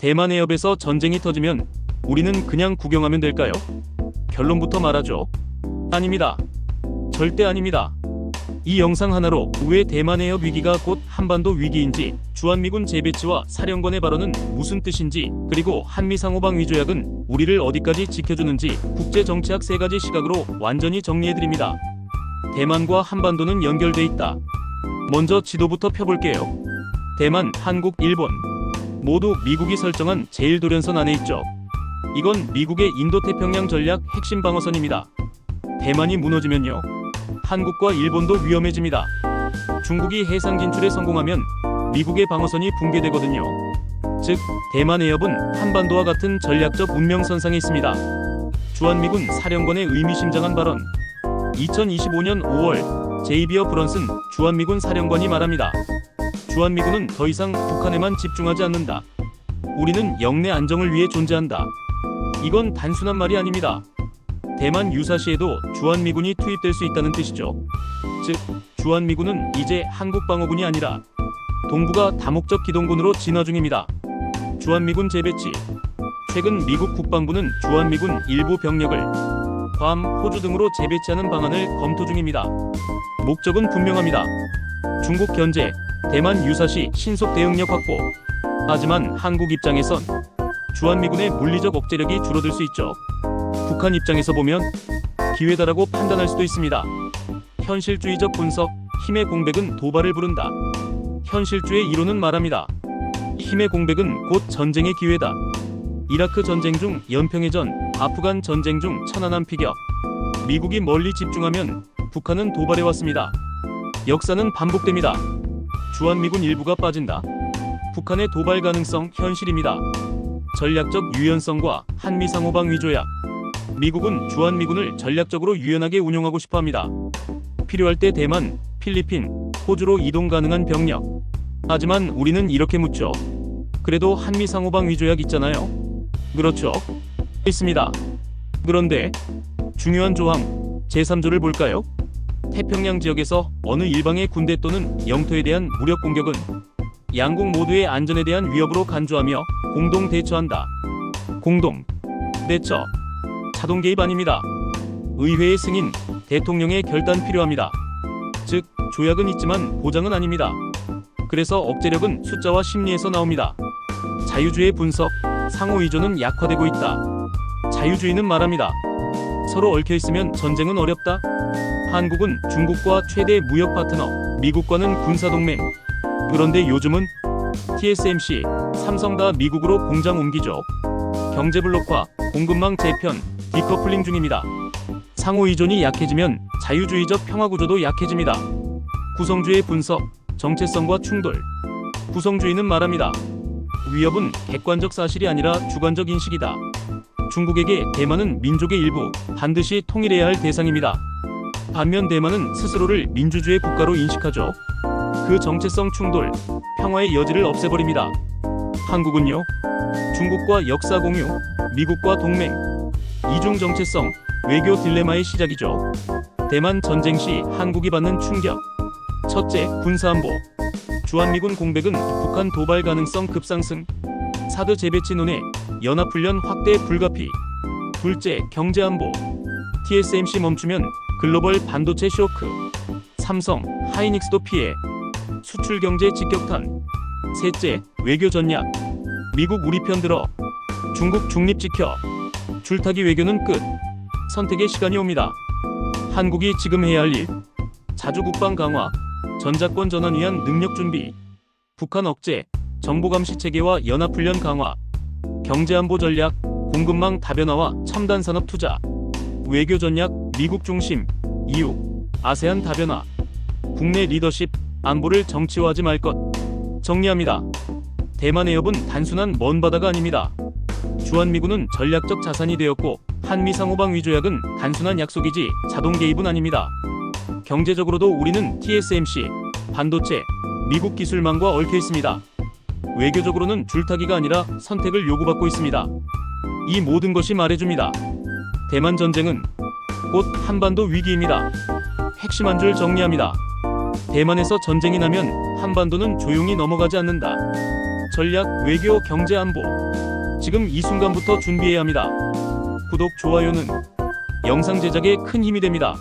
대만 해협에서 전쟁이 터지면 우리는 그냥 구경하면 될까요? 결론부터 말하죠. 아닙니다. 절대 아닙니다. 이 영상 하나로 왜 대만 해협 위기가 곧 한반도 위기인지, 주한미군 재배치와 사령관의 발언은 무슨 뜻인지, 그리고 한미 상호방 위 조약은 우리를 어디까지 지켜주는지 국제 정치학 세 가지 시각으로 완전히 정리해드립니다. 대만과 한반도는 연결돼 있다. 먼저 지도부터 펴볼게요. 대만, 한국, 일본 모두 미국이 설정한 제1도련선 안에 있죠. 이건 미국의 인도태평양 전략 핵심 방어선입니다. 대만이 무너지면요. 한국과 일본도 위험해집니다. 중국이 해상 진출에 성공하면 미국의 방어선이 붕괴되거든요. 즉, 대만 해협은 한반도와 같은 전략적 운명선상에 있습니다. 주한미군 사령관의 의미심장한 발언. 2025년 5월 제이비어 브런슨 주한미군 사령관이 말합니다. 주한미군은 더 이상 북한에만 집중하지 않는다. 우리는 영내 안정을 위해 존재한다. 이건 단순한 말이 아닙니다. 대만 유사시에도 주한미군이 투입될 수 있다는 뜻이죠. 즉, 주한미군은 이제 한국 방어군이 아니라 동북아 다목적 기동군으로 진화 중입니다. 주한미군 재배치. 최근 미국 국방부는 주한미군 일부 병력을 괌, 호주 등으로 재배치하는 방안을 검토 중입니다. 목적은 분명합니다. 중국 견제, 대만 유사시 신속 대응력 확보. 하지만 한국 입장에선 주한미군의 물리적 억제력이 줄어들 수 있죠. 북한 입장에서 보면 기회다라고 판단할 수도 있습니다. 현실주의적 분석, 힘의 공백은 도발을 부른다. 현실주의 이론은 말합니다. 힘의 공백은 곧 전쟁의 기회다. 이라크 전쟁 중 연평해전, 아프간 전쟁 중 천안함 피격. 미국이 멀리 집중하면 북한은 도발해 왔습니다. 역사는 반복됩니다. 주한미군 일부가 빠진다. 북한의 도발 가능성 현실입니다. 전략적 유연성과 한미 상호방 위조약. 미국은 주한미군을 전략적으로 유연하게 운용하고 싶어 합니다. 필요할 때 대만, 필리핀, 호주로 이동 가능한 병력. 하지만 우리는 이렇게 묻죠. 그래도 한미 상호방 위조약 있잖아요. 그렇죠. 있습니다. 그런데 중요한 조항 제3조를 볼까요? 태평양 지역에서 어느 일방의 군대 또는 영토에 대한 무력 공격은 양국 모두의 안전에 대한 위협으로 간주하며 공동 대처한다. 공동 대처 자동 개입 아닙니다. 의회의 승인, 대통령의 결단 필요합니다. 즉 조약은 있지만 보장은 아닙니다. 그래서 억제력은 숫자와 심리에서 나옵니다. 자유주의 분석, 상호 의존은 약화되고 있다. 자유주의는 말합니다. 서로 얽혀 있으면 전쟁은 어렵다. 한국은 중국과 최대 무역 파트너, 미국과는 군사 동맹. 그런데 요즘은 TSMC, 삼성 다 미국으로 공장 옮기죠. 경제 블록화, 공급망 재편, 디커플링 중입니다. 상호 의존이 약해지면 자유주의적 평화 구조도 약해집니다. 구성주의 분석, 정체성과 충돌. 구성주의는 말합니다. 위협은 객관적 사실이 아니라 주관적 인식이다. 중국에게 대만은 민족의 일부, 반드시 통일해야 할 대상입니다. 반면 대만은 스스로를 민주주의 국가로 인식하죠. 그 정체성 충돌, 평화의 여지를 없애버립니다. 한국은요? 중국과 역사 공유, 미국과 동맹, 이중 정체성, 외교 딜레마의 시작이죠. 대만 전쟁 시 한국이 받는 충격. 첫째, 군사안보. 주한미군 공백은 북한 도발 가능성 급상승. 사드 재배치 논의, 연합훈련 확대 불가피. 둘째, 경제안보. TSMC 멈추면 글로벌 반도체 쇼크. 삼성, 하이닉스도 피해. 수출 경제 직격탄. 셋째, 외교 전략. 미국 우리 편 들어. 중국 중립 지켜. 줄타기 외교는 끝. 선택의 시간이 옵니다. 한국이 지금 해야 할 일. 자주 국방 강화, 전자권 전환 위한 능력 준비, 북한 억제, 정보 감시 체계와 연합 훈련 강화, 경제 안보 전략, 공급망 다변화와 첨단 산업 투자, 외교 전략, 미국 중심, 이유, 아세안 다변화, 국내 리더십, 안보를 정치화하지 말 것. 정리합니다. 대만 해협은 단순한 먼 바다가 아닙니다. 주한미군은 전략적 자산이 되었고 한미 상호방 위조약은 단순한 약속이지 자동 개입은 아닙니다. 경제적으로도 우리는 TSMC, 반도체, 미국 기술망과 얽혀 있습니다. 외교적으로는 줄타기가 아니라 선택을 요구받고 있습니다. 이 모든 것이 말해줍니다. 대만 전쟁은 곧 한반도 위기입니다. 핵심 한 줄 정리합니다. 대만에서 전쟁이 나면 한반도는 조용히 넘어가지 않는다. 전략, 외교, 경제, 안보. 지금 이 순간부터 준비해야 합니다. 구독, 좋아요는 영상 제작에 큰 힘이 됩니다.